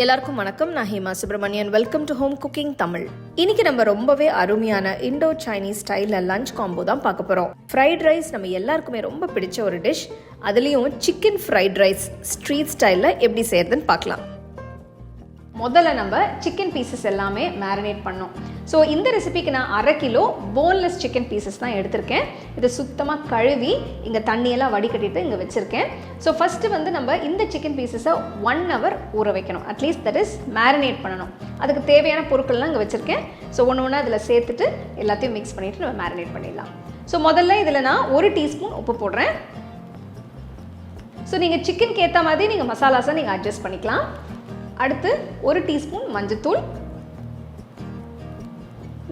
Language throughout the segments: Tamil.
எல்லாருக்கும் வணக்கம். நான் Hema Subramanian welcome to home cooking Tamil. இன்னைக்கு நம்ம ரொம்பவே அருமையான இண்டோ சைனீஸ் ஸ்டைலில் லஞ்ச் காம்போ தான் பார்க்க போகிறோம் ஃப்ரைட் ரைஸ் நம்ம எல்லாருக்குமே ரொம்ப பிடிச்ச ஒரு டிஷ் அதுலேயும் சிக்கன் ஃப்ரைட் ரைஸ் ஸ்ட்ரீட் ஸ்டைலில் எப்படி செய்யறதுன்னு பார்க்கலாம். முதல்ல நம்ம சிக்கன் பீசஸ் எல்லாமே மேரினேட் பண்ணோம் ஸோ இந்த ரெசிபிக்கு நான் அரை கிலோ போன்லெஸ் சிக்கன் பீசஸ் தான் எடுத்திருக்கேன். இதை சுத்தமாக கழுவி இங்கே தண்ணியெல்லாம் வடிகட்டிட்டு இங்கே வச்சுருக்கேன். ஸோ ஃபஸ்ட்டு வந்து நம்ம இந்த சிக்கன் பீசஸை ஒன் ஹவர் ஊற வைக்கணும். அட்லீஸ்ட் தட் இஸ் மேரினேட் பண்ணணும். அதுக்கு தேவையான பொருட்கள்லாம் இங்கே வச்சுருக்கேன். ஸோ ஒன்று ஒன்று அதில் சேர்த்துட்டு எல்லாத்தையும் மிக்ஸ் பண்ணிவிட்டு நம்ம மேரினேட் பண்ணிடலாம். ஸோ முதல்ல இதில் நான் ஒரு டீஸ்பூன் உப்பு போடுறேன். ஸோ நீங்கள் சிக்கனுக்கு ஏற்ற மாதிரி நீங்கள் மசாலாஸை நீங்கள் அட்ஜஸ்ட் பண்ணிக்கலாம். அடுத்து ஒரு டீஸ்பூன் மஞ்சத்தூள்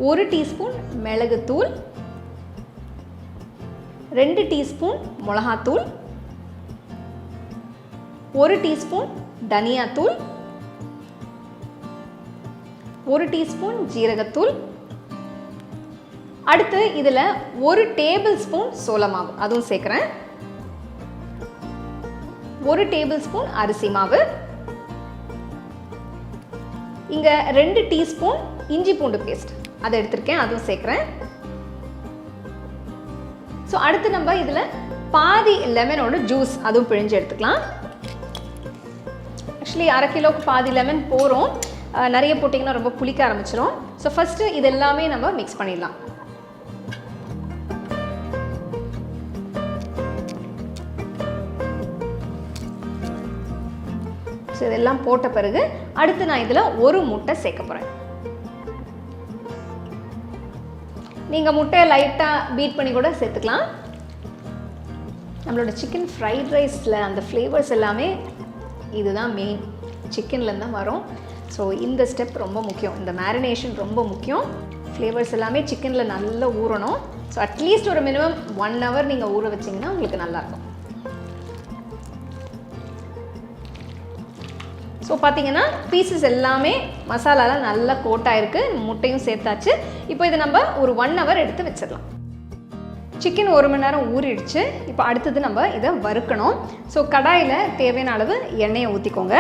ஒரு டீஸ்பூன் மிளகுத்தூள் ரெண்டு டீஸ்பூன் மிளகாத்தூள் ஒரு டீஸ்பூன் தனியாத்தூள் ஒரு டீஸ்பூன் ஜீரகத்தூள். அடுத்து இதில் ஒரு டேபிள் ஸ்பூன் சோளமாவு அதுவும் சேர்க்குறேன். ஒரு டேபிள் ஸ்பூன் அரிசி மாவு. இங்கே ரெண்டு டீஸ்பூன் இஞ்சி பூண்டு பேஸ்ட். அதை எடுத்திருக்கேன் அதுவும் சேர்க்குறேன். ஸோ அடுத்து நம்ம இதில் பாதி லெமனோட ஜூஸ் அதுவும் பிழிஞ்சு எடுத்துக்கலாம். ஆக்சுவலி அரை கிலோவுக்கு பாதி லெமன் போகிறோம் நிறைய போட்டிங்கன்னா ரொம்ப புளிக்க ஆரம்பிச்சிடும் ஸோ ஃபஸ்ட்டு இது எல்லாமே நம்ம மிக்ஸ் பண்ணிடலாம். ஸோ இதெல்லாம் போட்ட பிறகு அடுத்து நான் இதில் ஒரு முட்டை சேர்க்க போகிறேன் நீங்கள் முட்டையை லைட்டாக பீட் பண்ணி கூட சேர்த்துக்கலாம். நம்மளோட சிக்கன் ஃப்ரைட் ரைஸில் அந்த ஃப்ளேவர்ஸ் எல்லாமே இதுதான் மெயின் சிக்கன்லேருந்து தான் வரும். ஸோ இந்த ஸ்டெப் ரொம்ப முக்கியம். இந்த மேரினேஷன் ரொம்ப முக்கியம். ஃப்ளேவர்ஸ் எல்லாமே சிக்கனில் நல்லா ஊறணும். ஸோ அட்லீஸ்ட் ஒரு மினிமம் ஒன் ஹவர் நீங்கள் ஊற வச்சிங்கன்னா உங்களுக்கு நல்லாயிருக்கும் ஸோ பார்த்தீங்கன்னா பீசஸ் எல்லாமே மசாலாலாம் நல்லா கோட்டாயிருக்கு முட்டையும் சேர்த்தாச்சு. இப்போ இதை நம்ம ஒரு ஒன் ஹவர் எடுத்து வச்சிடலாம். சிக்கன் ஒரு மணி நேரம் ஊறிடுச்சு. இப்போ அடுத்தது நம்ம இதை வறுக்கணும். ஸோ கடாயில் தேவையான அளவு எண்ணெயை ஊற்றிக்கோங்க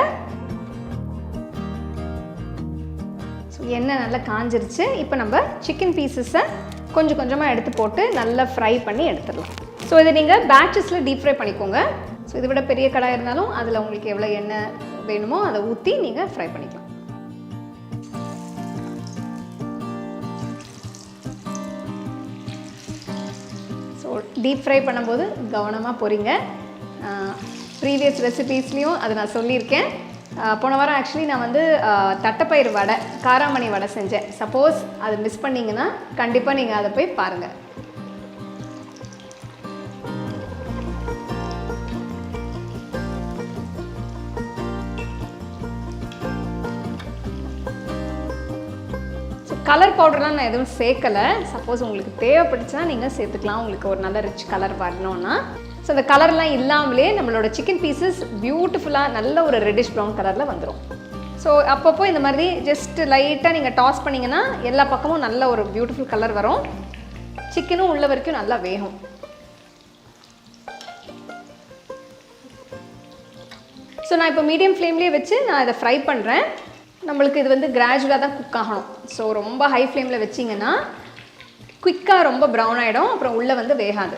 ஸோ எண்ணெய் நல்லா காஞ்சிருச்சு. இப்போ நம்ம சிக்கன் பீசஸை கொஞ்சம் கொஞ்சமாக எடுத்து போட்டு நல்லா ஃப்ரை பண்ணி எடுத்துடலாம். ஸோ இதை நீங்கள் பேட்சஸில் டீப் ஃப்ரை பண்ணிக்கோங்க. ஸோ இதை விட பெரிய கடாய் இருந்தாலும் அதில் உங்களுக்கு எவ்வளோ எண்ணெய் வேணுமோ அதை ஊற்றி நீங்கள் ஃப்ரை பண்ணிக்கலாம். ஸோ டீப் ஃப்ரை பண்ணும்போது கவனமாக போகிறீங்க ப்ரீவியஸ் ரெசிபீஸ்லேயும் அதை நான் சொல்லியிருக்கேன். போன வாரம் ஆக்சுவலி நான் வந்து தட்டைப்பயிறு வடை காராமணி வடை செஞ்சேன். சப்போஸ் அது மிஸ் பண்ணிங்கன்னா கண்டிப்பாக நீங்கள் அதை போய் பாருங்கள் கலர் பவுடர்லாம் நான் எதுவும் சேர்க்கலை. சப்போஸ் உங்களுக்கு தேவைப்பட்டுச்சுன்னா நீங்கள் சேர்த்துக்கலாம். உங்களுக்கு ஒரு நல்ல ரிச் கலர் வரணும்னா. ஸோ அந்த கலர்லாம் இல்லாமலே நம்மளோட சிக்கன் பீசஸ் பியூட்டிஃபுல்லாக நல்ல ஒரு ரெட்டிஷ் ப்ரௌன் கலரில் வந்துடும் ஸோ அப்பப்போ இந்த மாதிரி ஜஸ்ட் லைட்டாக நீங்கள் டாஸ் பண்ணிங்கன்னா எல்லா பக்கமும் நல்ல ஒரு பியூட்டிஃபுல் கலர் வரும். சிக்கனும் உள்ள வரைக்கும் நல்லா வேகும். ஸோ நான் இப்போ மீடியம் ஃப்ளேம்லேயே வச்சு நான் இதை ஃப்ரை பண்ணுறேன் நம்மளுக்கு இது வந்து கிராஜுவலாக தான் குக் ஆகணும். ஸோ ரொம்ப ஹை ஃப்ளேமில் வச்சிங்கன்னா குயிக்காக ரொம்ப ப்ரௌன் ஆகிடும் அப்புறம் உள்ளே வந்து வேகாது.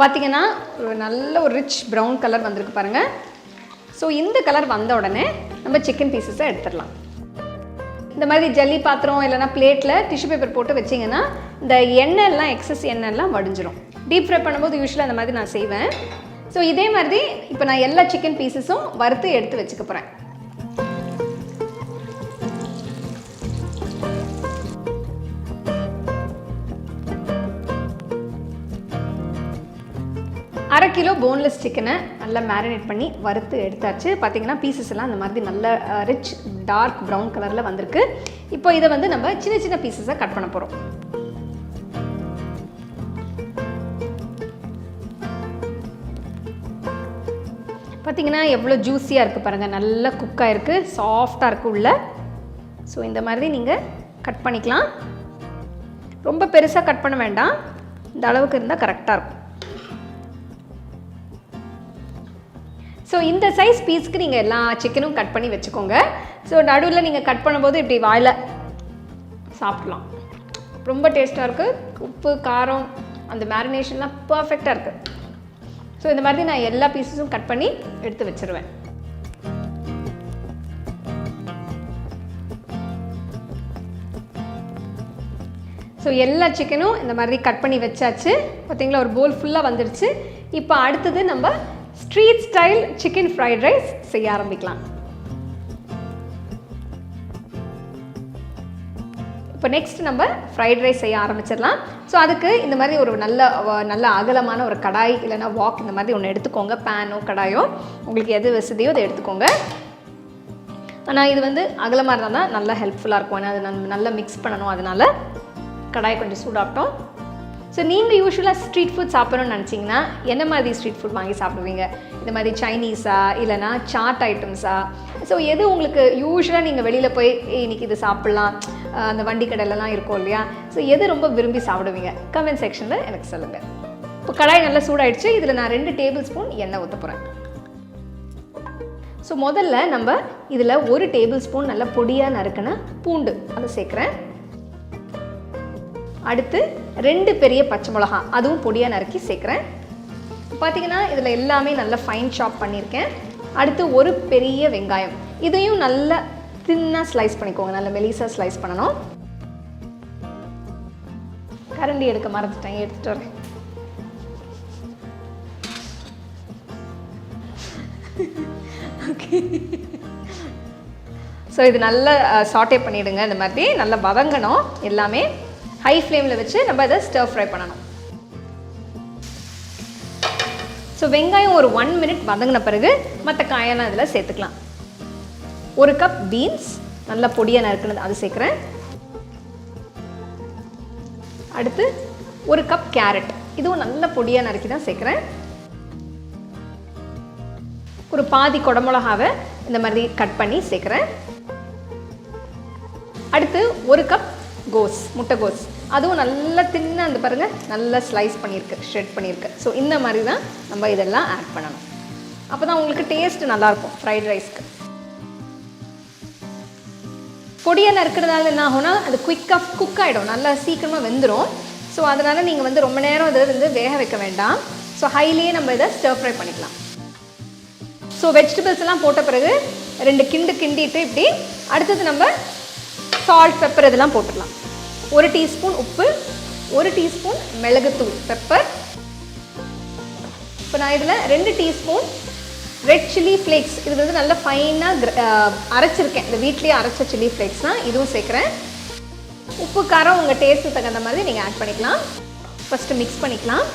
பார்த்தீங்கன்னா ஒரு நல்ல ஒரு ரிச் ப்ரௌன் கலர் வந்திருக்கு பாருங்கள் ஸோ இந்த கலர் வந்த உடனே நம்ம சிக்கன் பீசஸை எடுத்துடலாம். இந்த மாதிரி ஜல்லி பாத்திரம் இல்லைனா பிளேட்டில் டிஷ்யூ பேப்பர் போட்டு வச்சிங்கன்னா இந்த எண்ணெய்லாம் எக்ஸஸ் எண்ணெய்லாம் வடிஞ்சிரும். டீப் ஃப்ரை பண்ணும்போது யூஸ்வலாக அந்த மாதிரி நான் செய்வேன். ஸோ இதே மாதிரி இப்போ நான் எல்லா சிக்கன் பீசஸும் வறுத்து எடுத்து வச்சுக்க போகிறேன் அரை கிலோ போன்லெஸ் சிக்கனை நல்லா மேரினேட் பண்ணி வறுத்து எடுத்தாச்சு. பார்த்தீங்கன்னா பீசஸ் எல்லாம் அந்த மாதிரி நல்ல ரிச் டார்க் ப்ரௌன் கலரில் வந்திருக்கு. இப்போ இதை வந்து நம்ம சின்ன சின்ன பீசஸாக கட் பண்ண போகிறோம் பார்த்தீங்கன்னா எவ்வளோ ஜூஸியாக இருக்குது பாருங்கள் நல்லா குக்காக இருக்குது சாஃப்டாக இருக்குது உள்ள. ஸோ இந்த மாதிரி நீங்கள் கட் பண்ணிக்கலாம். ரொம்ப பெருசாக கட் பண்ண வேண்டாம். இந்த அளவுக்கு இருந்தால் கரெக்டாக இருக்கும். ஸோ இந்த சைஸ் பீஸ்க்கு நீங்கள் எல்லா சிக்கனும் கட் பண்ணி வச்சுக்கோங்க. ஸோ நடுவில் நீங்கள் கட் பண்ணும்போது இப்படி வாயில் சாப்பிடலாம். ரொம்ப டேஸ்ட்டாக இருக்குது உப்பு காரம் அந்த மேரினேஷன்லாம் பர்ஃபெக்டாக இருக்குது ஸோ இந்த மாதிரி நான் எல்லா பீஸஸும் கட் பண்ணி எடுத்து வச்சிருவேன். ஸோ எல்லா சிக்கனும் இந்த மாதிரி கட் பண்ணி வச்சாச்சு. பார்த்தீங்களா ஒரு போல் ஃபுல்லாக வந்துடுச்சு இப்போ அடுத்தது நம்ம street style chicken fried rice செய்ய ஆரம்பிக்கலாம். இப்போ நெக்ஸ்ட் நம்ம ஃப்ரைட் ரைஸ் செய்ய ஆரம்பிச்சிடலாம். ஸோ அதுக்கு இந்த மாதிரி ஒரு நல்ல நல்ல அகலமான ஒரு கடாய் இல்லைன்னா வாக் இந்த மாதிரி ஒன்று எடுத்துக்கோங்க. பேனோ கடாயோ உங்களுக்கு எது வசதியோ அதை எடுத்துக்கோங்க. ஆனால் இது வந்து அகலமாக இருந்தால் தான் நல்லா ஹெல்ப்ஃபுல்லாக இருக்கும். ஏன்னா அது நம்ம நல்லா மிக்ஸ் பண்ணணும். அதனால் கடாய் கொஞ்சம் சூடாகட்டும். ஸோ நீங்கள் யூஸ்வலாக ஸ்ட்ரீட் ஃபுட் சாப்பிட்ணும்னு நினச்சிங்கன்னா என்ன மாதிரி ஸ்ட்ரீட் ஃபுட் வாங்கி சாப்பிடுவீங்க? இந்த மாதிரி சைனீஸா இல்லைனா சாட் ஐட்டம்ஸா ஸோ எது உங்களுக்கு யூஸ்வலாக நீங்கள் வெளியில் போய் இன்றைக்கி இன்னைக்கு இது சாப்பிட்லாம். அந்த வண்டி கடையிலலாம் இருக்கும் இல்லையா? ஸோ எது ரொம்ப விரும்பி சாப்பிடுவீங்க? கமெண்ட் செக்ஷனில் எனக்கு சொல்லுங்கள் இப்போ கடாய் நல்லா சூடாயிடுச்சு. இதில் நான் ரெண்டு டேபிள் ஸ்பூன் எண்ணெய் ஊற்ற போகிறேன் ஸோ முதல்ல நம்ம இதில் ஒரு டேபிள் ஸ்பூன் நல்ல பொடியாக நறுக்கின பூண்டு அதை சேர்க்குறேன். அடுத்து ரெண்டு பெரிய பச்சை மிளகா அதுவும் பொடியாக நறுக்கி சேர்க்குறேன். பார்த்தீங்கன்னா இதில் எல்லாமே நல்லா ஃபைன் சாப் பண்ணியிருக்கேன். அடுத்து ஒரு பெரிய வெங்காயம். இதையும் நல்லா தின்னாக ஸ்லைஸ் பண்ணிக்கோங்க நல்ல மெலிசாக ஸ்லைஸ் பண்ணணும். கரண்டி எடுக்க மறந்துட்டேன் எடுத்துகிட்டு வரேன். ஸோ இது நல்லா uh, சாட்டே பண்ணிவிடுங்க இந்த மாதிரி. நல்லா வதங்கணும் எல்லாமே. ஹை ஃப்ளேமில் வச்சு நம்ம இதை ஸ்டர் ஃப்ரை பண்ணணும். ஸோ வெங்காயம் ஒரு ஒன் மினிட் வதங்கின பிறகு மற்ற காயெல்லாம் இதில் சேர்த்துக்கலாம். ஒரு கப் பீன்ஸ் நல்லா பொடியாக நறுக்குனது அது சேர்க்குறேன். அடுத்து ஒரு கப் கேரட் இதுவும் நல்ல பொடியாக நறுக்கி தான் சேர்க்குறேன். ஒரு பாதி குடமிளகாவை இந்த மாதிரி கட் பண்ணி சேர்க்குறேன். அடுத்து ஒரு கப் கோஸ் முட்டைகோஸ் அதுவும் நல்லா தின்ன அந்த பாருங்க. நல்லா ஸ்லைஸ் பண்ணியிருக்கு ஷ்ரெட் பண்ணியிருக்கு. ஸோ இந்த மாதிரி தான் நம்ம இதெல்லாம் ஆட் பண்ணணும். அப்போ தான் உங்களுக்கு டேஸ்ட் நல்லாயிருக்கும் ஃப்ரைட் ரைஸ்க்கு பொடியாக நறுக்கிறதால என்ன ஆகும்னா அது குயிக்காக குக் ஆகிடும் நல்லா சீக்கிரமாக வெந்துடும் ஸோ அதனால் நீங்கள் வந்து ரொம்ப நேரம் இதை வந்து வேக வைக்க வேண்டாம். ஸோ ஹைலியே நம்ம இதை ஸ்டர் ஃப்ரை பண்ணிக்கலாம். ஸோ வெஜிடபிள்ஸ் எல்லாம் போட்ட பிறகு ரெண்டு கிண்டு கிண்டிட்டு இப்படி அடுத்தது நம்ம சால்ட் பெப்பர் இதெல்லாம் போட்டுடலாம். ஒரு டீஸ்பூன் உப்பு ஒரு டீஸ்பூன் மிளகுத்தூள் பெப்பர் இப்போ நான் இதில் ரெண்டு டீஸ்பூன் ரெட் சில்லி ஃப்ளேக்ஸ் இது வந்து நல்லா ஃபைனாக அரைச்சிருக்கேன். இந்த வீட்லேயே அரைச்ச சில்லி ஃப்ளேக்ஸ் தான் இதுவும் சேர்க்குறேன். உப்பு காரம் உங்கள் டேஸ்ட்டு தகுந்த மாதிரி நீங்கள் ஆட் பண்ணிக்கலாம். ஃபஸ்ட்டு மிக்ஸ் பண்ணிக்கலாம்.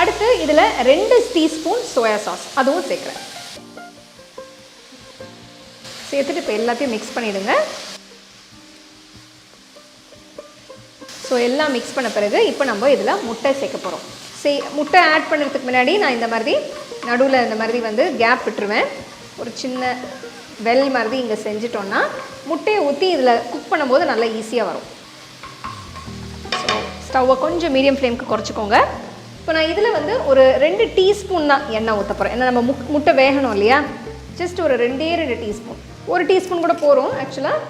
அடுத்து இதில் ரெண்டு டீஸ்பூன் சோயா சாஸ் அதுவும் சேர்க்குறேன். சேர்த்துட்டு இப்போ எல்லாத்தையும் மிக்ஸ் பண்ணிவிடுங்க ஸோ எல்லாம் மிக்ஸ் பண்ண பிறகு இப்போ நம்ம இதில் முட்டை சேர்க்க போகிறோம் சே முட்டை ஆட் பண்ணுறதுக்கு முன்னாடி நான் இந்த மாதிரி நடுவில் இந்த மாதிரி வந்து கேப் விட்டுருவேன். ஒரு சின்ன வெல் மாதிரி இங்கே செஞ்சிட்டோன்னா முட்டையை ஊற்றி இதில் குக் பண்ணும்போது நல்லா ஈஸியாக வரும். ஸோ ஸ்டவ்வை கொஞ்சம் மீடியம் ஃப்ளேமுக்கு குறைச்சிக்கோங்க. இப்போ நான் இதில் வந்து ஒரு ரெண்டு டீஸ்பூன் தான் எண்ணெய் ஊற்ற போகிறேன் ஏன்னா நம்ம முட்டை வேகணும் இல்லையா? ஜஸ்ட் ஒரு ரெண்டே ரெண்டு டீஸ்பூன் ஒரு டீஸ்பூன் கூட போகிறோம் ஆக்சுவலாக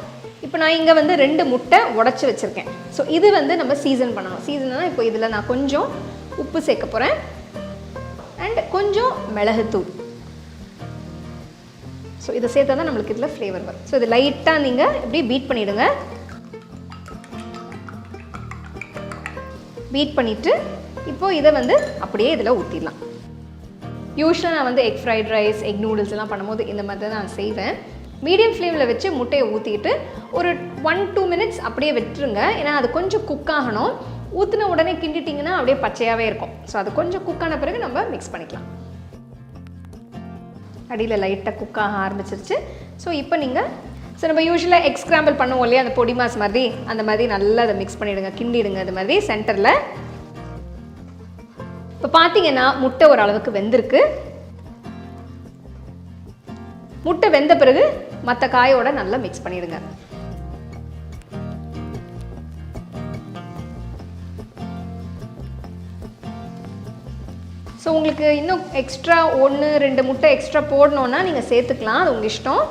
இப்போ நான் இங்கே வந்து ரெண்டு முட்டை உடச்சி வச்சுருக்கேன். ஸோ இது வந்து நம்ம சீசன் பண்ணணும். சீசன்னா இப்போ இதில் நான் கொஞ்சம் உப்பு சேர்க்க போகிறேன் அண்ட் கொஞ்சம் மிளகுத்தூள். ஸோ இதை சேர்த்தா தான் நம்மளுக்கு இதில் ஃப்ளேவர் வரும். ஸோ இது லைட்டாக நீங்கள் இப்படி பீட் பண்ணிவிடுங்க பீட் பண்ணிவிட்டு இப்போது இதை வந்து அப்படியே இதில் ஊற்றிடலாம் யூஸ்வலாக நான் வந்து egg fried rice egg noodles எல்லாம் பண்ணும்போது இந்த மாதிரி தான் நான் செய்வேன். மீடியம் ஃப்ளேமில் வச்சு முட்டையை ஊற்றிட்டு ஒரு ஒன் டூ மினிட்ஸ் அப்படியே விட்டுருங்க. ஏன்னா அது கொஞ்சம் குக் ஆகணும். ஊற்றின உடனே கிண்டிட்டிங்கன்னா அப்படியே பச்சையாகவே இருக்கும். ஸோ அது கொஞ்சம் குக் ஆன பிறகு நம்ம மிக்ஸ் பண்ணிக்கலாம். அடியில் லைட்டாக குக் ஆக ஆரம்பிச்சிருச்சு. ஸோ இப்போ நீங்கள் ஸோ நம்ம யூஸ்வலாக எக் ஸ்க்ராம்பிள் பண்ணுவோம் இல்லையா? அந்த பொடி மாஸ் மாதிரி. அந்த மாதிரி நல்லா அதை மிக்ஸ் பண்ணிவிடுங்க கிண்டிடுங்க அது மாதிரி சென்டரில் இப்போ பார்த்தீங்கன்னா முட்டை ஓரளவுக்கு வெந்திருக்கு. முட்டை வெந்த பிறகு மற்ற காயோட நல்லா மிக்ஸ் பண்ணிடுங்க. ஸோ உங்களுக்கு இன்னும் எக்ஸ்ட்ரா ஒன்று ரெண்டு முட்டை எக்ஸ்ட்ரா போடணுன்னா நீங்கள் சேர்த்துக்கலாம். அது உங்கள் இஷ்டம்.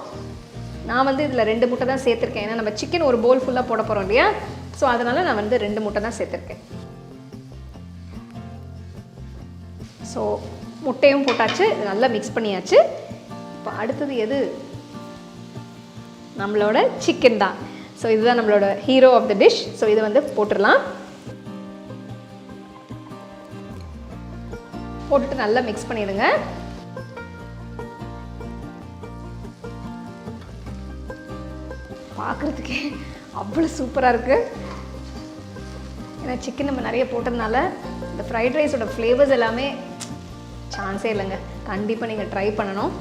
நான் வந்து இதில் ரெண்டு முட்டை தான் சேர்த்துருக்கேன். ஏன்னா நம்ம சிக்கன் ஒரு போல் ஃபுல்லாக போட போகிறோம் இல்லையா? ஸோ அதனால் நான் வந்து ரெண்டு முட்டை தான் சேர்த்துருக்கேன். ஸோ முட்டையும் போட்டாச்சு. நல்லா மிக்ஸ் பண்ணியாச்சு. இப்போ அடுத்தது எது? நம்மளோட சிக்கன் தான். ஸோ இதுதான் நம்மளோட hero of the dish so இதை வந்து போட்டுடலாம். போட்டுட்டு நல்லா மிக்ஸ் பண்ணிடுங்க. பார்க்குறதுக்கே அவ்வளோ சூப்பராக இருக்குது ஏன்னா சிக்கன் நம்ம நிறைய போட்டதுனால இந்த ஃப்ரைட் ரைஸோட ஃப்ளேவர்ஸ் எல்லாமே சான்ஸே இல்லைங்க. கண்டிப்பாக நீங்கள் ட்ரை பண்ணணும்.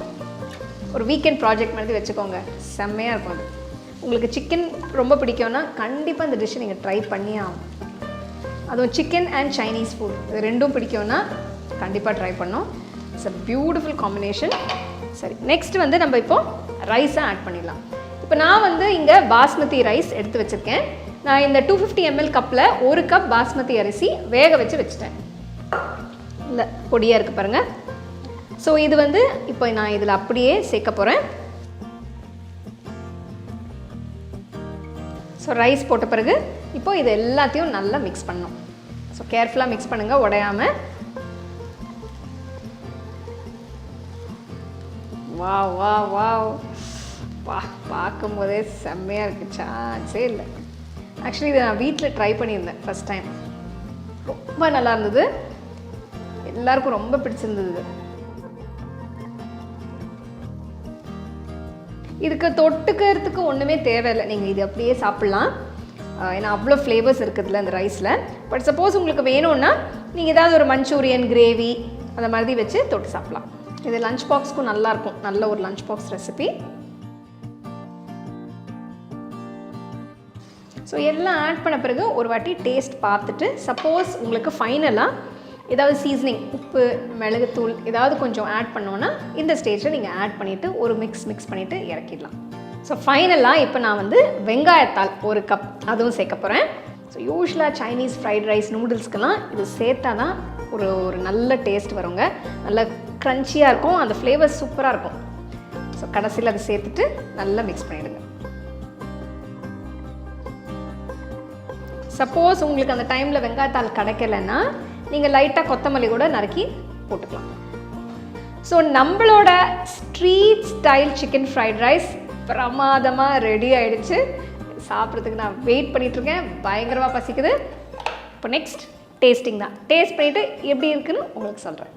ஒரு வீக்கெண்ட் ப்ராஜெக்ட் மாதிரி வச்சுக்கோங்க. செம்மையாக இருக்கும் அது. உங்களுக்கு சிக்கன் ரொம்ப பிடிக்கும்னா கண்டிப்பாக இந்த டிஷ்ஷை நீங்கள் ட்ரை பண்ணியே ஆகும் அதுவும் சிக்கன் அண்ட் சைனீஸ் ஃபுட் இது ரெண்டும் பிடிக்கும்னா கண்டிப்பாக ட்ரை பண்ணோம். இட்ஸ் அ பியூட்டிஃபுல் காம்பினேஷன் சரி நெக்ஸ்ட் வந்து நம்ம இப்போ ரைஸை ஆட் பண்ணிடலாம். இப்போ நான் வந்து இங்கே பாஸ்மதி ரைஸ் எடுத்து வச்சுருக்கேன். நான் இந்த டூ ஃபிஃப்டி எம்எல் கப்பில் ஒரு கப் பாஸ்மதி அரிசி வேக வச்சு வச்சுட்டேன். இல்லை பொடியாக இருக்குது பாருங்கள் ஸோ இது வந்து இப்போ நான் இதில் அப்படியே சேர்க்க போகிறேன் ஸோ ரைஸ் போட்ட பிறகு இப்போ இது எல்லாத்தையும் நல்லா மிக்ஸ் பண்ணணும். ஸோ கேர்ஃபுல்லாக மிக்ஸ் பண்ணுங்கள் உடையாமல் வா வா வா பா பார்க்கும்போதே செம்மையாக இருக்குது சான்ஸே இல்லை. ஆக்சுவலி இதை நான் வீட்டில் ட்ரை பண்ணியிருந்தேன் ஃபஸ்ட் டைம் ரொம்ப நல்லா இருந்தது. எல்லாருக்கும் ரொம்ப பிடிச்சிருந்தது இதுக்கு தொட்டுக்கிறதுக்கு ஒன்றுமே தேவையில்லை. நீங்கள் இது அப்படியே சாப்பிட்லாம். ஏன்னா அவ்வளோ ஃப்ளேவர்ஸ் இருக்குதுல்ல அந்த ரைஸில் பட் சப்போஸ் உங்களுக்கு வேணும்னா நீங்கள் ஏதாவது ஒரு மஞ்சூரியன் கிரேவி அந்த மாதிரி வச்சு தொட்டு சாப்பிட்லாம். இது லஞ்ச் பாக்ஸ்க்கும் நல்லாயிருக்கும் நல்ல ஒரு லஞ்ச் பாக்ஸ் ரெசிபி ஸோ எல்லாம் ஆட் பண்ண பிறகு ஒரு வாட்டி டேஸ்ட் பார்த்துட்டு சப்போஸ் உங்களுக்கு ஃபைனலாக ஏதாவது சீசனிங் உப்பு மிளகுத்தூள் ஏதாவது கொஞ்சம் ஆட் பண்ணோன்னா இந்த ஸ்டேஜில் நீங்கள் ஆட் பண்ணிவிட்டு ஒரு மிக்ஸ் மிக்ஸ் பண்ணிவிட்டு இறக்கிடலாம். ஸோ ஃபைனலாக இப்போ நான் வந்து வெங்காயத்தால் ஒரு கப் அதுவும் சேர்க்க போகிறேன் ஸோ யூஸ்வலாக சைனீஸ் ஃப்ரைட் ரைஸ் நூடுல்ஸ்க்கெல்லாம் இது சேர்த்தா தான் ஒரு ஒரு நல்ல டேஸ்ட் வருங்க. நல்ல க்ரன்ச்சியாக இருக்கும் அந்த ஃப்ளேவர் சூப்பராக இருக்கும். ஸோ கடைசியில் அதை சேர்த்துட்டு நல்லா மிக்ஸ் பண்ணிவிடுங்க சப்போஸ் உங்களுக்கு அந்த டைமில் வெங்காயத்தால் கிடைக்கலன்னா நீங்கள் லைட்டாக கொத்தமல்லி கூட நறுக்கி போட்டுக்கலாம். ஸோ நம்மளோட street style chicken fried rice பிரமாதமாக ரெடி ஆயிடுச்சு. சாப்பிட்றதுக்கு நான் வெயிட் பண்ணிகிட்ருக்கேன் பயங்கரமாக பசிக்குது. இப்போ நெக்ஸ்ட் டேஸ்டிங் தான். டேஸ்ட் பண்ணிவிட்டு எப்படி இருக்குன்னு உங்களுக்கு சொல்கிறேன்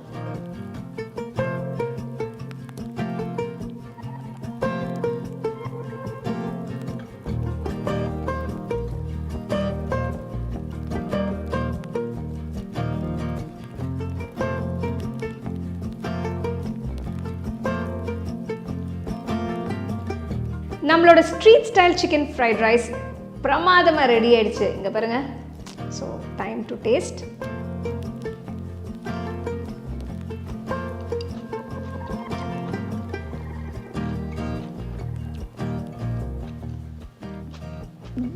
நம்மளோட street style chicken fried rice பிரமாதமாக ரெடி ஆயிடுச்சு. இங்கே பாருங்கள் so time to taste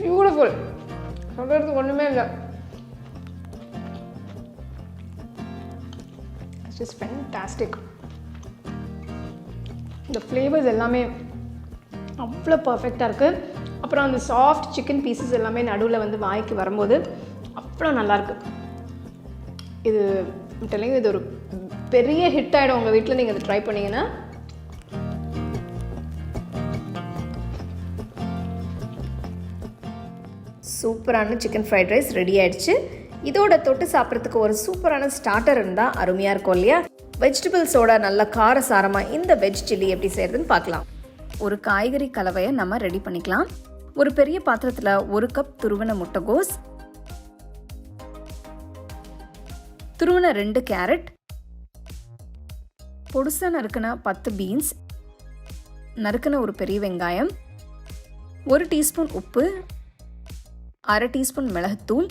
beautiful சொல்கிறதுக்கு ஒன்றுமே இல்லை. இட்ஸ் ஃபென்டாஸ்டிக் இந்த ஃப்ளேவர்ஸ் எல்லாமே அவ்வளோ பர்ஃபெக்டாக இருக்குது அப்புறம் அந்த சாஃப்ட் சிக்கன் பீசஸ் எல்லாமே நடுவில் வந்து வாய்க்கு வரும்போது அவ்வளோ நல்லாயிருக்கு இது தெலுங்கு இது ஒரு பெரிய ஹிட் ஆகிடும் உங்கள் வீட்டில் நீங்கள் இதை ட்ரை பண்ணிங்கன்னா. சூப்பரான சிக்கன் ஃப்ரைட் ரைஸ் ரெடி ஆயிடுச்சு. இதோட தொட்டு சாப்பிட்றதுக்கு ஒரு சூப்பரான ஸ்டார்டர் இருந்தால் அருமையாக இருக்கும் இல்லையா? வெஜிடபிள்ஸோட நல்ல காரசாரமாக இந்த வெஜ் சில்லி எப்படி செய்யறதுன்னு பார்க்கலாம். ஒரு காய்கறி கலவையை நம்ம ரெடி பண்ணிக்கலாம். ஒரு பெரிய பாத்திரத்தில் ஒரு கப் துருவன முட்டைகோஸ் துருவன ரெண்டு கேரட் பொடுசா நறுக்கின பத்து பீன்ஸ் நறுக்கின ஒரு பெரிய வெங்காயம் ஒரு டீஸ்பூன் உப்பு அரை டீஸ்பூன் மிளகுத்தூள்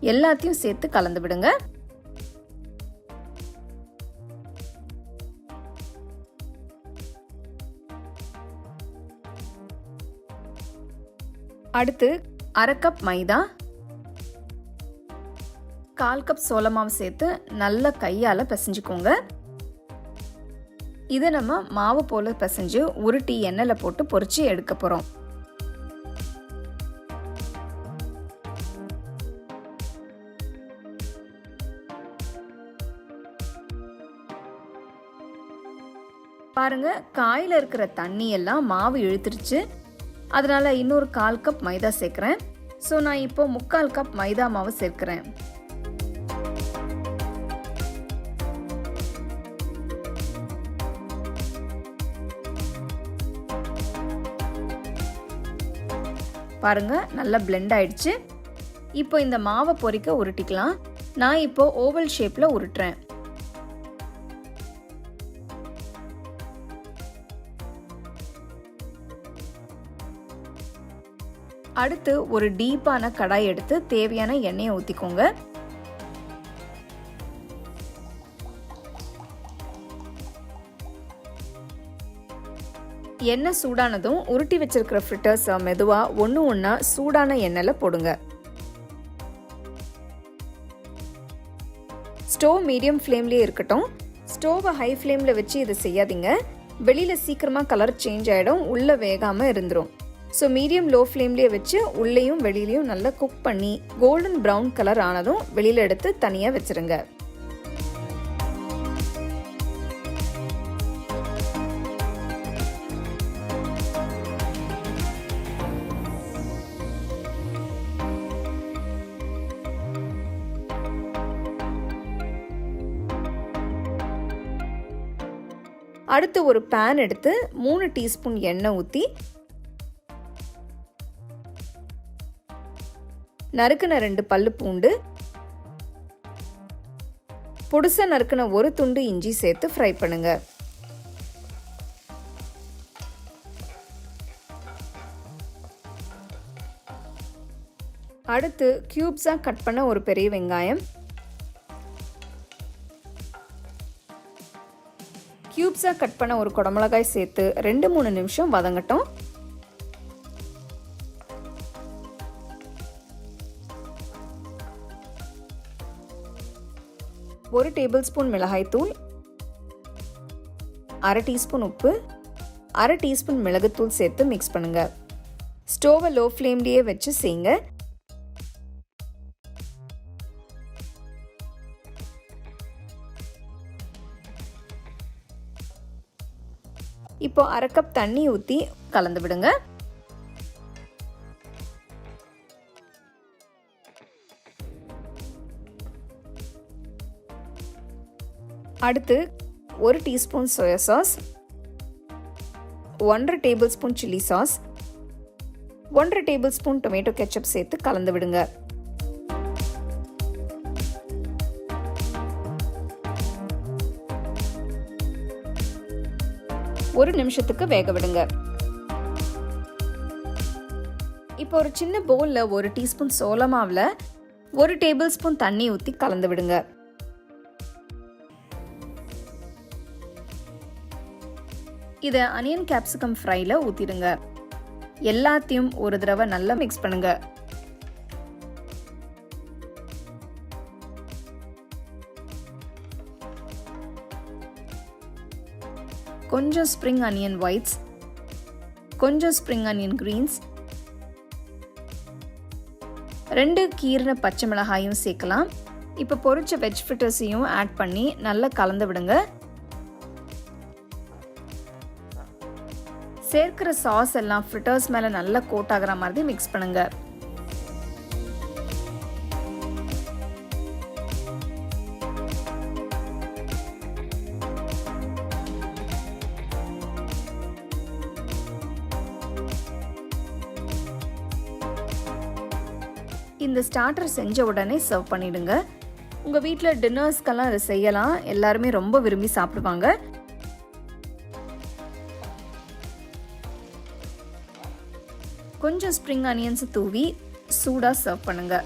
எல்லாத்தையும் சேர்த்து கலந்து விடுங்க. அடுத்து அரை கப் மைதா கால் கப் சோளமாவு சேர்த்து நல்லா கையால் பிசைஞ்சுக்கோங்க. இதை நம்ம மாவு போல் பிசைஞ்சு உருட்டி எண்ணெயில் போட்டு பொறிச்சு எடுக்க போகிறோம் பாருங்க காயில் இருக்கிற தண்ணி எல்லாம் மாவு இழுத்துருச்சு. அதனால் இன்னொரு கால் கப் மைதா சேர்க்குறேன். ஸோ நான் இப்போ முக்கால் கப் மைதா மாவு சேர்க்குறேன். பாருங்கள் நல்லா பிளெண்ட் ஆயிடுச்சு. இப்போ இந்த மாவை பொறிக்க உருட்டிக்கலாம். நான் இப்போ ஓவல் ஷேப்பில் உருட்டுறேன். அடுத்து ஒரு டீப்பான கடாய் எடுத்து தேவையான எண்ணெயை ஊற்றிக்கோங்க எண்ணெய் சூடானதும் உருட்டி வச்சிருக்கிற ஃப்ரிட்டர்ஸை மெதுவாக ஒன்று ஒன்றா சூடான எண்ணெயில் போடுங்க. ஸ்டோவ் மீடியம் ஃப்ளேம்லேயே இருக்கட்டும். ஸ்டோவை ஹை ஃப்ளேமில் வச்சு இதை செய்யாதீங்க. வெளியில் சீக்கிரமாக கலர் சேஞ்ச் ஆகிடும் உள்ளே வேகாமல் இருந்துடும் ஸோ மீடியம் லோ ஃப்ளேம்லேயே வச்சு உள்ளேயும் வெளியிலையும் நல்லா குக் பண்ணி கோல்டன் ப்ரௌன் கலர் ஆனதும் வெளியில் எடுத்து தனியாக வச்சுருங்க. அடுத்து ஒரு பேன் எடுத்து மூணு டீஸ்பூன் எண்ணெய் ஊற்றி நறுக்குன ரெண்டு பல்லு பூண்டு பொடுசா நறுக்குன ஒரு துண்டு இஞ்சி சேர்த்து ஃப்ரை பண்ணுங்க. அடுத்து கியூப்ஸாக கட் பண்ண ஒரு பெரிய வெங்காயம். கியூப்ஸாக கட் பண்ண ஒரு குடமிளகாய் சேர்த்து ரெண்டு மூணு நிமிஷம் வதங்கட்டும். ஒரு டேபிள் ஸ்பூன் மிளகாய்த்தூள் அரை டீஸ்பூன் உப்பு அரை டீஸ்பூன் மிளகுத்தூள் சேர்த்து மிக்ஸ் பண்ணுங்க. ஸ்டோவை லோ ஃப்ளேம்லேயே வச்சு செய்யுங்க. இப்போ அரை கப் தண்ணி ஊற்றி கலந்து விடுங்க. அடுத்து ஒரு டீஸ்பூன் சோயா சாஸ் ஒன்றரை டேபிள் ஸ்பூன் சில்லி சாஸ் ஒன்றரை டேபிள் ஸ்பூன் டொமேட்டோ கெச்சப் சேர்த்து கலந்து விடுங்க. ஒரு நிமிஷத்துக்கு வேக விடுங்க. இப்போ ஒரு சின்ன பவுலில் ஒரு டீஸ்பூன் சோள மாவில் ஒரு டேபிள் ஸ்பூன் தண்ணி ஊற்றி கலந்து விடுங்க. இதை அனியன் கேப்சிகம் ஃப்ரைல ஊற்றிடுங்க எல்லாத்தையும் ஒரு தடவை நல்லா மிக்ஸ் பண்ணுங்க. கொஞ்சம் ஸ்ப்ரிங் அனியன் ஒயிட்ஸ் கொஞ்சம் ஸ்ப்ரிங் அனியன் கிரீன்ஸ் ரெண்டு கீரண பச்சை மிளகாயும் சேர்க்கலாம். இப்போ பொரிச்ச வெஜ் ஃபிட்டர்ஸையும் ஆட் பண்ணி நல்லா கலந்து விடுங்க. சேர்க்கிற சாஸ் எல்லாம் ஃப்ரிட்டர்ஸ் மேலே நல்லா கோட் ஆகிற மாதிரி மிக்ஸ் பண்ணுங்க. இந்த ஸ்டார்டர் செஞ்ச உடனே சர்வ் பண்ணிடுங்க. உங்கள் வீட்டில் டின்னர்ஸ்க்கெல்லாம் இதை செய்யலாம். எல்லாருமே ரொம்ப விரும்பி சாப்பிடுவாங்க. கொஞ்சம் ஸ்ப்ரிங் அனியன்ஸ் தூவி சூடாக சர்வ் பண்ணுங்க.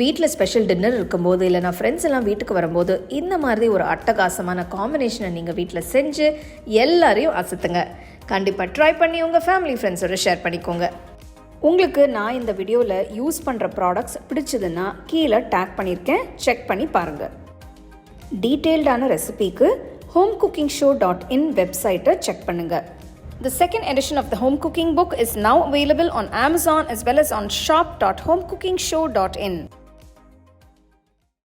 வீட்டில் ஸ்பெஷல் டின்னர் இருக்கும்போது இல்லைனா ஃப்ரெண்ட்ஸ் எல்லாம் வீட்டுக்கு வரும்போது இந்த மாதிரி ஒரு அட்டகாசமான காம்பினேஷனை நீங்கள் வீட்டில் செஞ்சு எல்லாரையும் அசத்துங்க. கண்டிப்பாக ட்ரை பண்ணி உங்கள் ஃபேமிலி ஃப்ரெண்ட்ஸோட ஷேர் பண்ணிக்கோங்க. உங்களுக்கு நான் இந்த வீடியோவில் யூஸ் பண்ணுற ப்ராடக்ட்ஸ் பிடிச்சதுன்னா கீழே டேக் பண்ணியிருக்கேன். செக் பண்ணி பாருங்கள் டீட்டெயில்டான ரெசிபிக்கு home cooking show dot in வெப்சைட்டை செக் பண்ணுங்கள் The second edition of the home cooking book is now available on Amazon as well as on shop.homecookingshow.in.